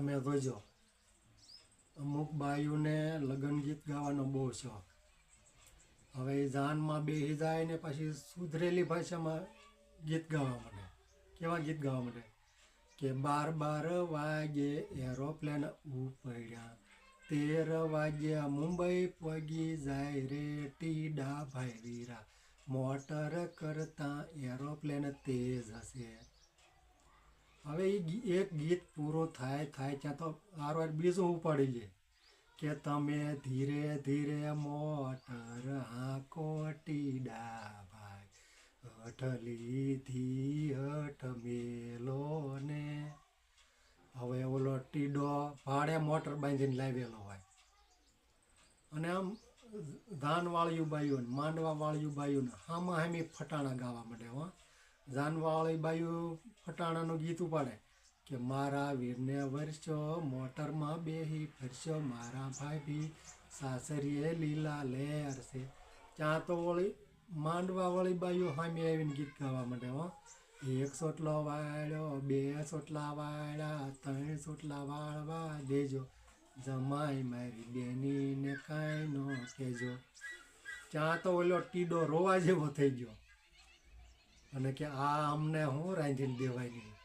તમે જોજો અમુક બાયુને લગ્ન ગીત ગાવાનો બહુ શોખ. હવે એ જાનમાં બેસી જાય ને પછી સુધરેલી ભાષામાં ગીત ગાવા માંડે. કેવા ગીત ગાવા માંડે? કે બાર બાર વાગે એરોપ્લેન ઉપડ્યા. તેર વાગ્યા મુંબઈ પગી જાય રે ટીડા ભાઈ વીરા મોટર કરતા એરોપ્લેન તેજ હશે. હવે એ એક ગીત પૂરું થાય થાય ત્યાં તો વાર બીજું ઉપાડી લે. કે તમે ધીરે ધીરે મોટર હાંકો ટીડા ભાઈ હઠલીથી હઠ મેલો ને. હવે ઓલો ટીડો ભાડે મોટર બાંધીને લાવેલો હોય. અને આમ ધાનવાળિયું બાયું ને માંડવા વાળિયું બાયું હામાં હામી ફટાણા ગાવા માંડે હો. જાનવાળી બાયું ફટાણાનું ગીત ઉપાડે કે, મારા વીરને વર્ષો મોટરમાં બેહી ફરશો મારા ભાભી સાસરીએ લીલા લેર છે. ત્યાં તો વળી માંડવાવાળી બાયું સામે આવીને ગીત ગાવા માટે હો. એક સોટલો વાળ્યો, બે સોટલા વાળ્યા, ત્રણ સોટલા વાળવા દેજો. જમાઈ મારી બેનીને કાંઈ ન કહેજો. ત્યાં તો ઓલો ટીડો રોવા જેવો થઈ ગયો. અને કે આ અમને હું રાંધીને દેવાય નહીં